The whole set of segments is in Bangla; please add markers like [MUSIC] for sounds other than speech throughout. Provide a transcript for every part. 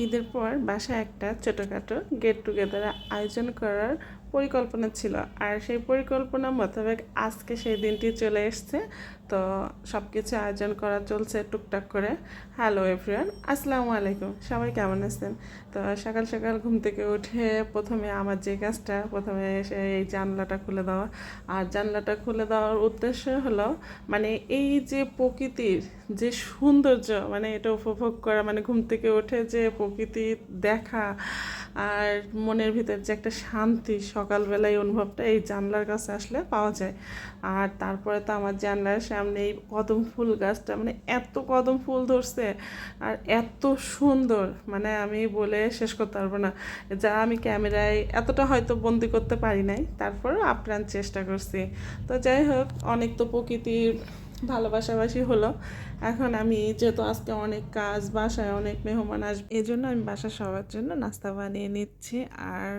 ঈদের পর বাসায় একটা ছোটোখাটো গেট টুগেদার আয়োজন করার পরিকল্পনা ছিল। আর সেই পরিকল্পনা মোতাবেক আজকে সেই দিনটি চলে এসছে। তো সব কিছু আয়োজন করা চলছে টুকটাক করে। হ্যালো এভরিওয়ান আসসালামু আলাইকুম। সবাই কেমন আছেন? তো সকাল সকাল ঘুম থেকে উঠে প্রথমে আমার যে কাজটা, প্রথমে এসে এই জানলাটা খুলে দেওয়া। আর জানলাটা খুলে দেওয়ার উদ্দেশ্য হলো মানে এই যে প্রকৃতির যে সৌন্দর্য মানে এটা উপভোগ করা মানে ঘুম থেকে উঠে যে প্রকৃতি দেখা আর মনের ভিতর যে একটা শান্তি সকালবেলায় অনুভবটা এই জানলার কাছে আসলে পাওয়া যায়। আর তারপরে তো আমার জানলার সামনে এই কদম ফুল গাছটা মানে এত কদম ফুল ধরছে আর এত সুন্দর। মানে আমি বলে শেষ করতে পারব না। যা আমি ক্যামেরায় এতটা হয়তো বন্দি করতে পারি নাই তারপর আপ্রাণ চেষ্টা করছি। তো যাই হোক, অনেক তো প্রকৃতির ভালোবাসাবাসি হলো। এখন আমি যেহেতু আজকে অনেক কাজ, বাসায় অনেক মেহমান আসবে এই জন্য আমি বাসার সবার জন্য নাস্তা বানিয়ে নিচ্ছি। আর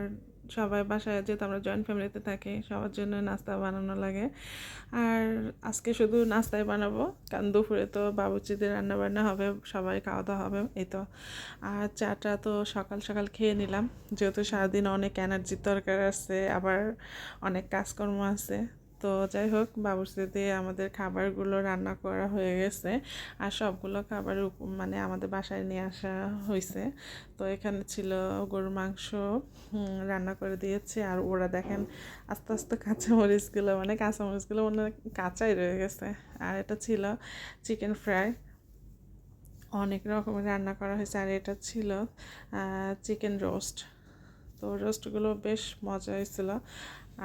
সবাই বাসায় যেহেতু আমরা জয়েন্ট ফ্যামিলিতে থাকি, সবার জন্য নাস্তা বানানো লাগে। আর আজকে শুধু নাস্তাই বানাবো, কারণ দুপুরে তো বাবুচিদের রান্না বান্না হবে, সবাই খাওয়া দাওয়া হবে, এই তো। আর চাটা তো সকাল সকাল খেয়ে নিলাম, যেহেতু সারাদিন অনেক এনার্জির দরকার আছে, আবার অনেক কাজকর্ম আছে। তো যাই হোক, বাবুর্চিতে আমাদের খাবারগুলো রান্না করা হয়ে গেছে আর সবগুলো খাবার মানে আমাদের বাসায় নিয়ে আসা হয়েছে তো এখানে ছিল গরুর মাংস রান্না করে দিয়েছে আর ওরা দেখেন আস্তে আস্তে কাঁচামরিচগুলো মানে কাঁচামরিচগুলো মনে কাঁচাই রয়ে গেছে। আর এটা ছিল চিকেন ফ্রাই। অনেক রকমের রান্না করা হয়েছে আর এটা ছিল চিকেন রোস্ট। তো রোস্টগুলো বেশ মজা হয়েছিল।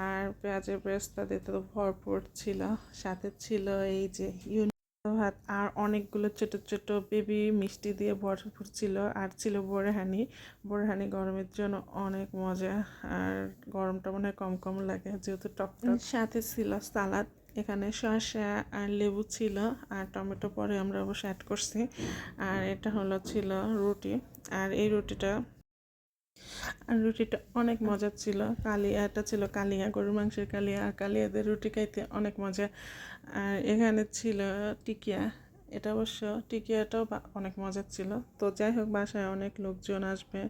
আর পেঁয়াজের ব্রেস্তা দিতে তো ভরপুর ছিল। সাথে ছিল এই যে ইউনি ভাত আর অনেকগুলো ছোট ছোট বেবি মিষ্টি দিয়ে ভরপুর ছিল। আর ছিল বোরহানি। বোরহানি গরমের জন্য অনেক মজা। আর গরমটা মনে হয় কম কম লাগে যেহেতু টক টক। সাথে ছিল সালাদ এখানে শসা আর লেবু ছিল। আর টমেটো পরে আমরা অবশ্য অ্যাড করছি। আর এটা হলো ছিল রুটি। আর এই রুটিটা আর রুটিটা অনেক মজার ছিল। কালিয়াটা ছিল কালিয়া গরুর মাংসের কালিয়া। আর কালিয়াদের রুটি খাইতে অনেক মজা। আর এখানে ছিল টিকিয়া। এটা অবশ্য টিকিয়াটাও বা- অনেক মজার ছিল। তো যাই হোক বাসায় অনেক লোকজন আসবে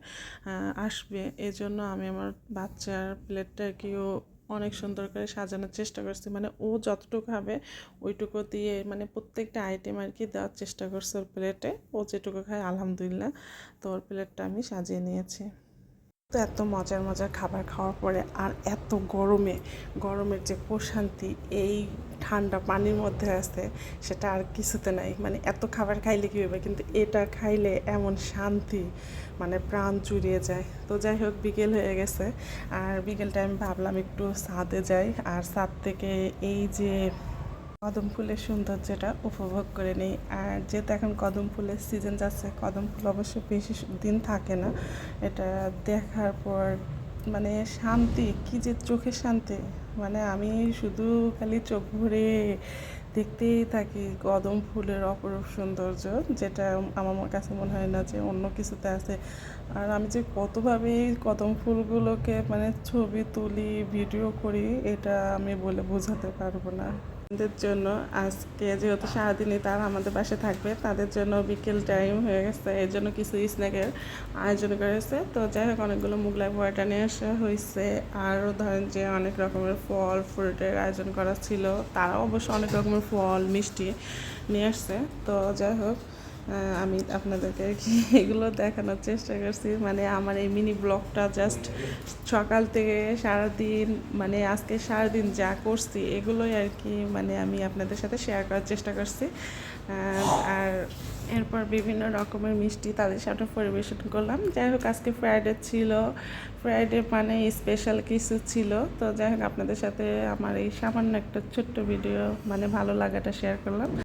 আসবে। এই জন্য আমি আমার বাচ্চার প্লেটটা প্লেটটাকেও অনেক সুন্দর করে সাজানোর চেষ্টা করছি। মানে ও যতটুকু খাবে ওইটুকু দিয়ে মানে প্রত্যেকটা আইটেম আর কি দেওয়ার চেষ্টা করছে ওর প্লেটে। ও যেটুকু খায় আলহামদুলিল্লাহ। তো ওর প্লেটটা আমি সাজিয়ে নিয়েছি। তো এত মজার মজার খাবার খাওয়ার পরে আর এত গরমে, গরমের যে প্রশান্তি, এই ঠান্ডা পানির মধ্যে আছে, সেটা আর কিছুতে নাই। মানে এত খাবার খাইলে কী হবে কিন্তু এটা খাইলে এমন শান্তি মানে প্রাণ জুড়িয়ে যায়। তো যাই হোক, বিকেল হয়ে গেছে। আর বিকেলটা আমি ভাবলাম একটু ছাদে যাই। আর ছাদ থেকে এই যে কদম ফুলের সৌন্দর্যটা উপভোগ করে নিই। আর যেহেতু এখন কদম ফুলের সিজন যাচ্ছে, কদম ফুল অবশ্য বেশি দিন থাকে না। এটা দেখার পর মানে শান্তি, কি যে চোখের শান্তি। মানে আমি শুধু খালি চোখ ভরে দেখতেই থাকি কদম ফুলের অপরূপ সৌন্দর্য, যেটা আমার কাছে মনে হয় না যে অন্য কিছুতে আছে। আর আমি যে কতভাবে এই কদম ফুলগুলোকে মানে ছবি তুলি ভিডিও করি, এটা আমি বলে বোঝাতে পারব না। তাদের জন্য আজকে যেহেতু সারাদিনই তারা আমাদের বাসে থাকবে, তাদের জন্য বিকেল টাইম হয়ে গেছে, এর জন্য কিছু স্ন্যাকের আয়োজন করেছে তো যাই হোক, অনেকগুলো মুগলাই পরোটা নিয়ে আসা হয়েছে। আরও ধরেন যে অনেক রকমের ফল, ফ্রুটের আয়োজন করা ছিল। তারাও অবশ্য অনেক রকমের ফল, মিষ্টি নিয়ে আসছে। তো যাই হোক আমি আপনাদেরকে [LAUGHS] এগুলো দেখানোর চেষ্টা করছি। মানে আমার এই মিনি ব্লগটা জাস্ট সকাল থেকে সারাদিন মানে আজকে সারাদিন যা করছি, এগুলোই আর কি মানে আমি আপনাদের সাথে শেয়ার করার চেষ্টা করছি। আর এরপর বিভিন্ন রকমের মিষ্টি তাদের সাথে পরিবেশন করলাম। যাই হোক, আজকে ফ্রাইডে ছিল। ফ্রাইডে মানে স্পেশাল কিছু ছিল। তো যাই হোক, আপনাদের সাথে আমার এই সামান্য একটা ছোট্ট ভিডিও মানে ভালো লাগাটা শেয়ার করলাম।